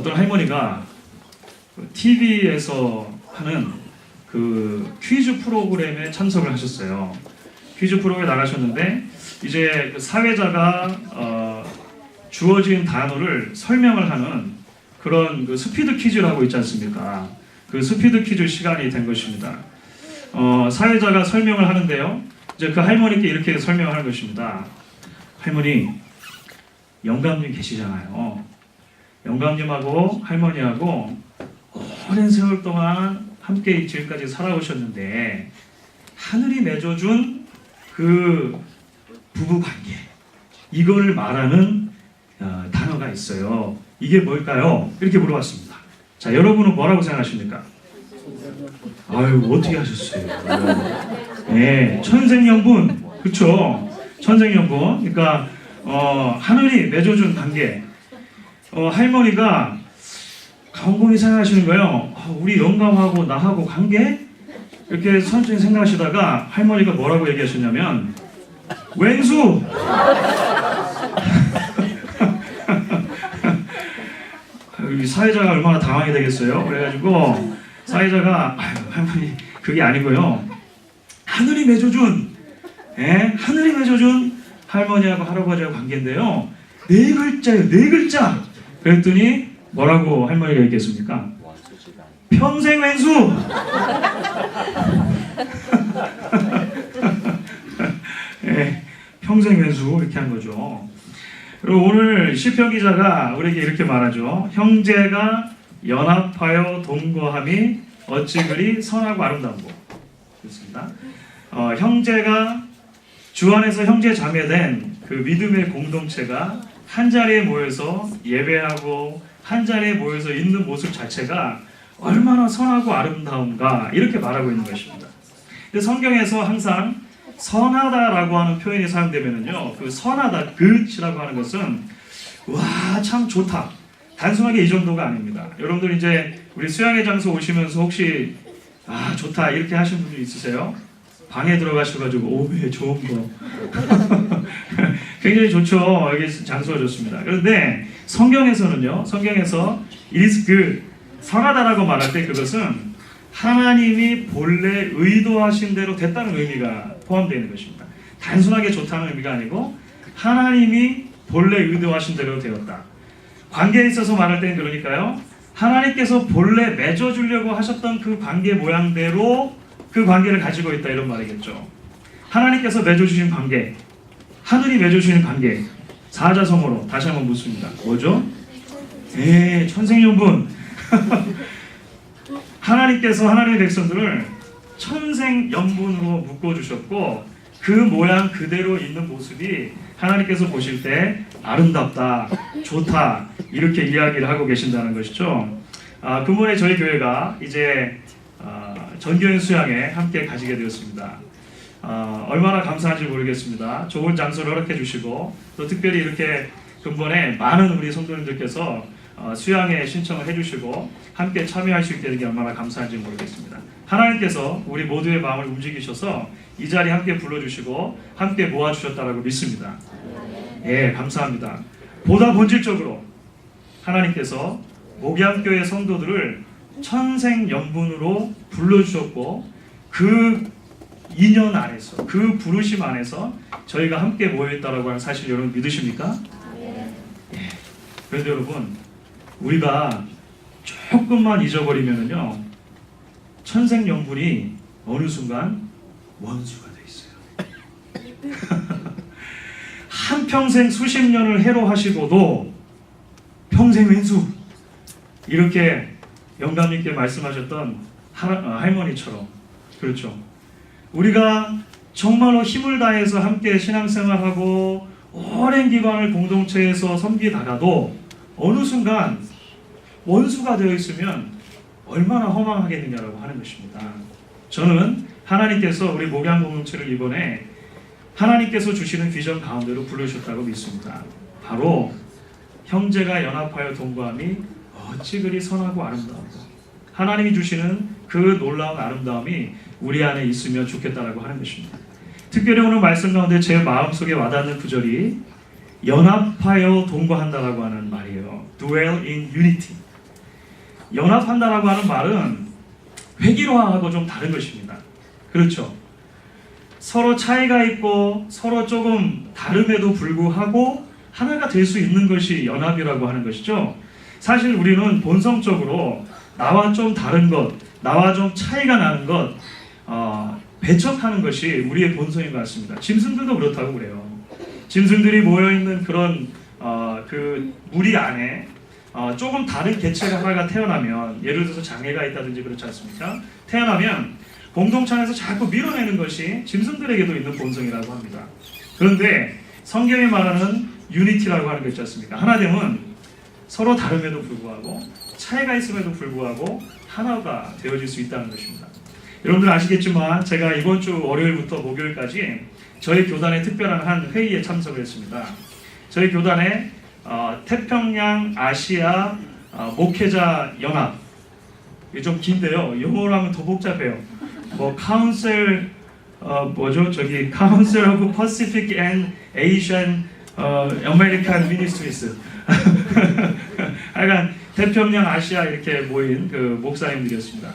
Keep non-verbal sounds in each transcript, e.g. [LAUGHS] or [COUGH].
어떤 할머니가 TV에서 하는 그 퀴즈 프로그램에 참석을 하셨어요. 퀴즈 프로그램에 나가셨는데 이제 그 사회자가 어, 주어진 단어를 설명을 하는 그런 그 스피드 퀴즈라고 있지 않습니까? 그 스피드 퀴즈 시간이 된 것입니다. 어, 사회자가 설명을 하는데요. 이제 그 할머니께 이렇게 설명하는 것입니다. 할머니, 영감님 계시잖아요. 영감님하고 할머니하고 오랜 세월 동안 함께 지금까지 살아오셨는데 하늘이 맺어준 그 부부 관계 이걸 말하는 어, 단어가 있어요. 이게 뭘까요? 이렇게 물어봤습니다. 자, 여러분은 뭐라고 생각하십니까? 아유, 어떻게 하셨어요? 네, 천생연분, 그렇죠? 천생연분. 그러니까 어, 하늘이 맺어준 관계. 어, 할머니가 곰곰이 생각하시는 거예요. 아, 우리 영감하고 나하고 관계? 이렇게 천천히 생각하시다가 할머니가 뭐라고 얘기하셨냐면 왼수. [LAUGHS] 이 사회자가 얼마나 당황이 되겠어요. 그래가지고 사회자가 할머니 그게 아니고요. 하늘이 맺어준, 예? 하늘이 맺어준 할머니하고 할아버지하고 관계인데요. 네 글자예요, 네 글자. 그랬더니 뭐라고 할머니가 얘기했습니까? 평생 왼수. 예, 평생 왼수 이렇게 한 거죠. 그리고 오늘 시편 기자가 우리에게 이렇게 말하죠. 형제가 연합하여 동거함이 어찌 그리 선하고 아름다운고. 그렇습니다. 어, 형제가 주 안에서 형제 자매된 그 믿음의 공동체가 한 자리에 모여서 예배하고 한 자리에 모여서 있는 모습 자체가 얼마나 선하고 아름다운가 이렇게 말하고 있는 것입니다. 근데 성경에서 항상 선하다라고 하는 표현이 사용되면은요, 그 선하다, good이라고 하는 것은 와 참 좋다. 단순하게 이 정도가 아닙니다. 여러분들 이제 우리 수양회 장소 오시면서 혹시 아 좋다 이렇게 하신 분들 있으세요? 방에 들어가셔가지고 오메 좋은 거 [LAUGHS] 굉장히 좋죠. 여기 장소가 좋습니다. 그런데 성경에서는요, 성경에서 is good 선하다라고 말할 때 그것은 하나님이 본래 의도하신 대로 됐다는 의미가 포함되어 있는 것입니다. 단순하게 좋다는 의미가 아니고 하나님이 본래 의도하신 대로 되었다. 관계에 있어서 말할 때는 그러니까요. 하나님께서 본래 맺어주려고 하셨던 그 관계 모양대로 그 관계를 가지고 있다 이런 말이겠죠. 하나님께서 맺어주신 관계, 하늘이 맺어주신 관계, 사자성어로 다시 한번 묻습니다. 뭐죠? 예, 천생연분. [LAUGHS] 하나님께서 하나님의 백성들을 천생연분으로 묶어주셨고 그 모양 그대로 있는 모습이 하나님께서 보실 때 아름답다, 좋다 이렇게 이야기를 하고 계신다는 것이죠. 아, 근본에 저희 교회가 이제 아, 전교인 수양에 함께 가지게 되었습니다. 아, 얼마나 감사한지 모르겠습니다. 좋은 장소를 허락해 주시고 또 특별히 이렇게 근본에 많은 우리 성도님들께서 어, 수양에 신청을 해주시고 함께 참여할 수 있게 되는 게 얼마나 감사한지 모르겠습니다. 하나님께서 우리 모두의 마음을 움직이셔서 이 자리에 함께 불러주시고 함께 모아주셨다라고 믿습니다. 예, 감사합니다. 보다 본질적으로 하나님께서 목양교회 성도들을 천생연분으로 불러주셨고 그 인연 안에서 그 부르심 안에서 저희가 함께 모여있다라고 하는 사실 여러분 믿으십니까? 예. 그런데 여러분 우리가 조금만 잊어버리면은요 천생연분이 어느 순간 원수가 돼 있어요. [LAUGHS] 한 평생 수십 년을 해로하시고도 평생 왼수 이렇게 영감님께 말씀하셨던 할, 어, 할머니처럼 그렇죠. 우리가 정말로 힘을 다해서 함께 신앙생활하고 오랜 기간을 공동체에서 섬기다가도 어느 순간 원수가 되어 있으면 얼마나 허망하겠느냐라고 하는 것입니다. 저는 하나님께서 우리 목양 공동체를 이번에 하나님께서 주시는 비전 가운데로 부르셨다고 믿습니다. 바로 형제가 연합하여 동거함이 어찌 그리 선하고 아름다운가. 하나님이 주시는 그 놀라운 아름다움이 우리 안에 있으면 좋겠다라고 하는 것입니다. 특별히 오늘 말씀 가운데 제 마음속에 와닿는 구절이 연합하여 동거한다라고 하는 말이에요. Dwell in unity. 연합한다라고 하는 말은 회기로하고 좀 다른 것입니다. 그렇죠. 서로 차이가 있고 서로 조금 다름에도 불구하고 하나가 될 수 있는 것이 연합이라고 하는 것이죠. 사실 우리는 본성적으로 나와 좀 다른 것, 나와 좀 차이가 나는 것, 어, 배척하는 것이 우리의 본성인 것 같습니다. 짐승들도 그렇다고 그래요. 짐승들이 모여 있는 그런 어, 그 무리 안에 어, 조금 다른 개체가 하나가 태어나면 예를 들어서 장애가 있다든지 그렇지 않습니까? 태어나면 공동체 안에서 자꾸 밀어내는 것이 짐승들에게도 있는 본성이라고 합니다. 그런데 성경이 말하는 유니티라고 하는 게 있지 않습니까? 하나됨은 서로 다름에도 불구하고 차이가 있음에도 불구하고 하나가 되어질 수 있다는 것입니다. 여러분들 아시겠지만 제가 이번 주 월요일부터 목요일까지 저희 교단의 특별한 한 회의에 참석을 했습니다. 저희 교단에 어, 태평양 아시아 어, 목회자 연합 이게 좀 긴데요. 영어로 하면 더 복잡해요. 뭐 카운슬 어, 뭐죠? 저기 Council of Pacific and Asian 어, American Ministries. [LAUGHS] 하여간 태평양 아시아 이렇게 모인 그 목사님들이었습니다.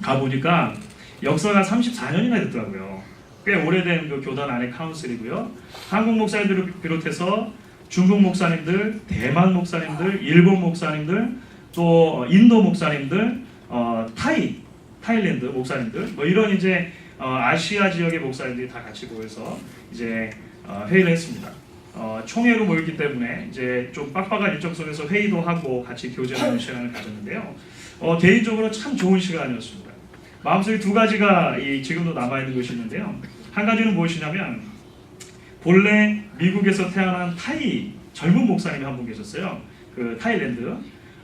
가보니까 역사가 34년이나 됐더라고요. 꽤 오래된 그 교단 안의 카운슬이고요. 한국 목사님들을 비롯해서 중국 목사님들, 대만 목사님들, 일본 목사님들, 또 인도 목사님들, 어, 타이, 타일랜드 목사님들, 뭐 이런 이제 어, 아시아 지역의 목사님들이 다 같이 모여서 이제 어, 회의를 했습니다. 어, 총회로 모였기 때문에 이제 좀 빡빡한 일정 속에서 회의도 하고 같이 교제하는 시간을 가졌는데요. 어, 개인적으로 참 좋은 시간이었습니다. 마음속에 두 가지가 이 지금도 남아 있는 것이 있는데요. 한 가지는 무엇이냐면 본래 미국에서 태어난 타이 젊은 목사님이 한 분 계셨어요. 그 타일랜드.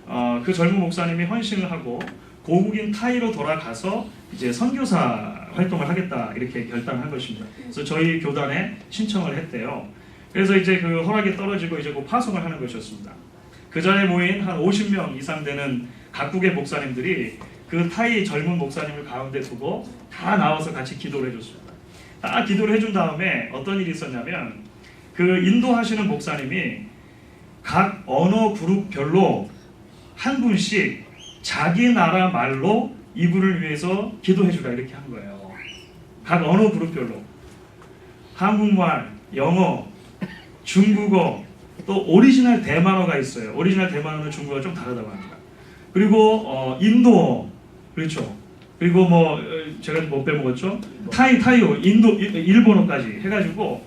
어, 그 젊은 목사님이 헌신을 하고 고국인 타이로 돌아가서 이제 선교사 활동을 하겠다 이렇게 결단한 것입니다. 그래서 저희 교단에 신청을 했대요. 그래서 이제 그 허락이 떨어지고 이제 그 파송을 하는 것이었습니다. 그 자리에 모인 한 50명 이상 되는 각국의 목사님들이 그 타이 젊은 목사님을 가운데 두고 다 나와서 같이 기도를 해줬습니다. 딱 기도를 해준 다음에 어떤 일이 있었냐면 그 인도하시는 목사님이 각 언어 그룹별로 한 분씩 자기 나라 말로 이분을 위해서 기도해주라 이렇게 한 거예요. 각 언어 그룹별로 한국말, 영어, 중국어, 또 오리지널 대만어가 있어요. 오리지널 대만어는 중국어가 좀 다르다고 합니다. 그리고 어, 인도어, 그렇죠. 그리고 뭐 어, 제가 못 빼먹었죠. 타이, 타이어, 인도, 일- 일본어까지 해가지고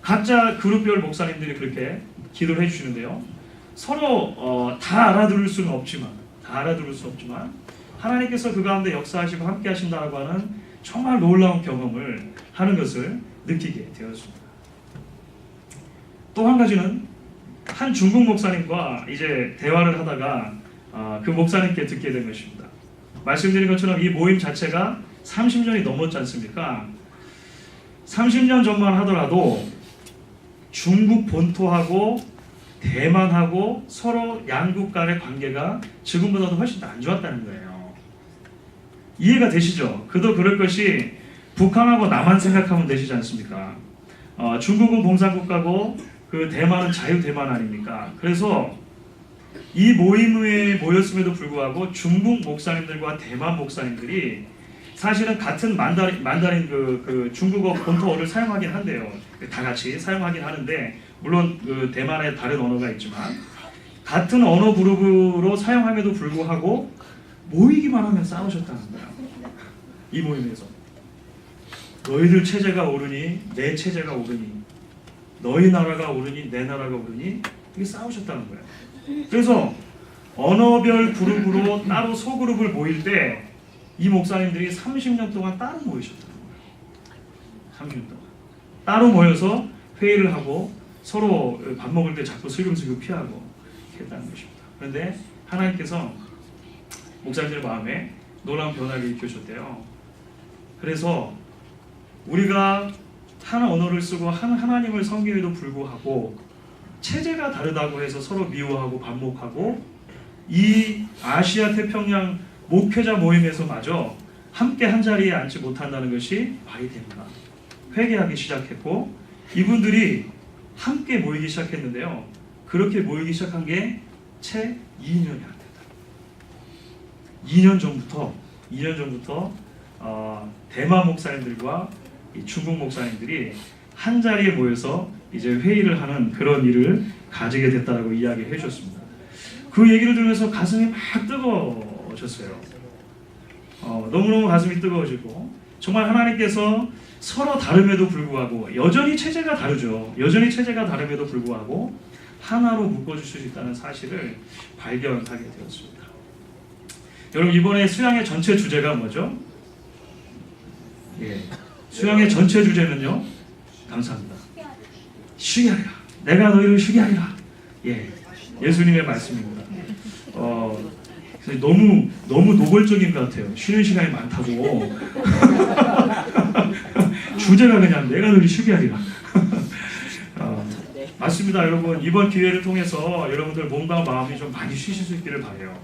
각자 그룹별 목사님들이 그렇게 기도를 해주시는데요. 서로 어, 다 알아들을 수는 없지만, 다 알아들을 수 없지만 하나님께서 그 가운데 역사하시고 함께 하신다고 하는 정말 놀라운 경험을 하는 것을 느끼게 되었습니다. 또 한 가지는 한 중국 목사님과 이제 대화를 하다가 어, 그 목사님께 듣게 된 것입니다. 말씀드린 것처럼 이 모임 자체가 30년이 넘었지 않습니까? 30년 전만 하더라도 중국 본토하고 대만하고 서로 양국 간의 관계가 지금보다도 훨씬 더 안 좋았다는 거예요. 이해가 되시죠? 그도 그럴 것이 북한하고 남한 생각하면 되시지 않습니까? 어, 중국은 공산국가고 그 대만은 자유 대만 아닙니까? 그래서 이 모임에 모였음에도 불구하고 중국 목사님들과 대만 목사님들이 사실은 같은 만다린, 만다린 그, 그 중국어 본토어를 사용하긴 한대요. 다 같이 사용하긴 하는데 물론 그 대만에 다른 언어가 있지만 같은 언어 그룹으로 사용함에도 불구하고 모이기만 하면 싸우셨다는 거야. 이 모임에서 너희들 체제가 오르니 내 체제가 오르니 너희 나라가 오르니 내 나라가 오르니 이게 싸우셨다는 거예요. 그래서 언어별 그룹으로 따로 소그룹을 모일 때 이 목사님들이 30년 동안 따로 모이셨다는 거예요. 30년 동안 따로 모여서 회의를 하고 서로 밥 먹을 때 자꾸 슬금슬금 피하고 했다는 것입니다. 그런데 하나님께서 목사님들 마음에 놀라운 변화를 일으키셨대요. 그래서 우리가 한 언어를 쓰고 한 하나님을 섬기에도 불구하고 체제가 다르다고 해서 서로 미워하고 반목하고 이 아시아 태평양 목회자 모임에서마저 함께 한 자리에 앉지 못한다는 것이 말이 됩니다. 회개하기 시작했고 이분들이 함께 모이기 시작했는데요. 그렇게 모이기 시작한 게 채 2년이 안 됐다. 2년 전부터 2년 전부터 어, 대만 목사님들과 이 중국 목사님들이 한 자리에 모여서 이제 회의를 하는 그런 일을 가지게 됐다라고 이야기해 주셨습니다. 그 얘기를 들으면서 가슴이 막 뜨거워졌어요. 어, 너무너무 가슴이 뜨거워지고 정말 하나님께서 서로 다름에도 불구하고 여전히 체제가 다르죠. 여전히 체제가 다름에도 불구하고 하나로 묶어주실 수 있다는 사실을 발견하게 되었습니다. 여러분 이번에 수양의 전체 주제가 뭐죠? 예, 수양의 전체 주제는요. 감사합니다. 쉬게 하리라. 내가 너희를 쉬게 하리라. 예, 예수님의 말씀입니다. 어, 너무 너무 노골적인 것 같아요. 쉬는 시간이 많다고. [LAUGHS] 주제가 그냥 내가 너희를 쉬게 하리라. [LAUGHS] 어, 맞습니다, 여러분. 이번 기회를 통해서 여러분들 몸과 마음이 좀 많이 쉬실 수 있기를 바래요.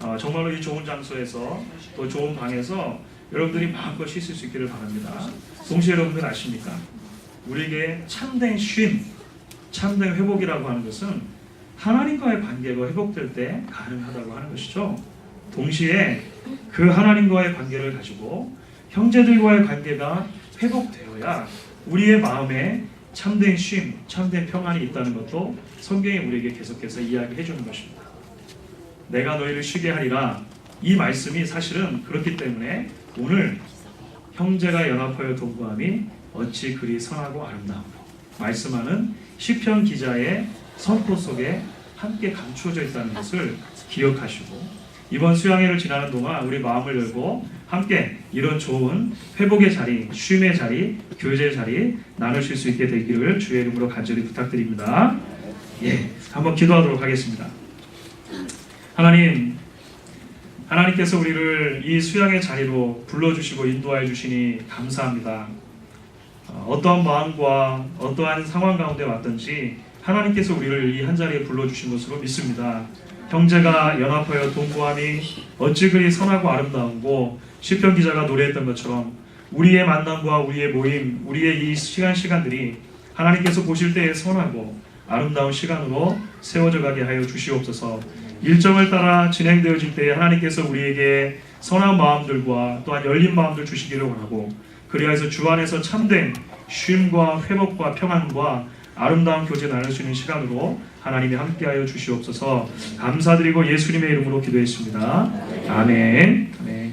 어, 정말로 이 좋은 장소에서 또 좋은 방에서 여러분들이 마음껏 쉬실 수 있기를 바랍니다. 동시에 여러분들 아십니까? 우리에게 참된 쉼, 참된 회복이라고 하는 것은 하나님과의 관계가 회복될 때 가능하다고 하는 것이죠. 동시에 그 하나님과의 관계를 가지고 형제들과의 관계가 회복되어야 우리의 마음에 참된 쉼, 참된 평안이 있다는 것도 성경이 우리에게 계속해서 이야기해 주는 것입니다. 내가 너희를 쉬게 하리라. 이 말씀이 사실은 그렇기 때문에 오늘 형제가 연합하여 동거함이 어찌 그리 선하고 아름다운고 말씀하는 시편 기자의 선포 속에 함께 감추어져 있다는 것을 기억하시고 이번 수양회를 지나는 동안 우리 마음을 열고 함께 이런 좋은 회복의 자리, 쉼의 자리, 교제의 자리 나누실 수 있게 되기를 주의 이름으로 간절히 부탁드립니다. 예, 한번 기도하도록 하겠습니다. 하나님, 하나님께서 우리를 이 수양의 자리로 불러주시고 인도하여 주시니 감사합니다. 어, 어떠한 마음과 어떠한 상황 가운데 왔든지 하나님께서 우리를 이 한 자리에 불러주신 것으로 믿습니다. 형제가 연합하여 동거함이 어찌 그리 선하고 아름다운고 시편 기자가 노래했던 것처럼 우리의 만남과 우리의 모임, 우리의 이 시간 시간들이 하나님께서 보실 때에 선하고 아름다운 시간으로 세워져 가게 하여 주시옵소서. 일정을 따라 진행되어질 때에 하나님께서 우리에게 선한 마음들과 또한 열린 마음들 주시기를 원하고 그리하여서 주 안에서 참된 쉼과 회복과 평안과 아름다운 교제 나눌 수 있는 시간으로 하나님이 함께하여 주시옵소서 감사드리고 예수님의 이름으로 기도했습니다. 아멘. 아멘.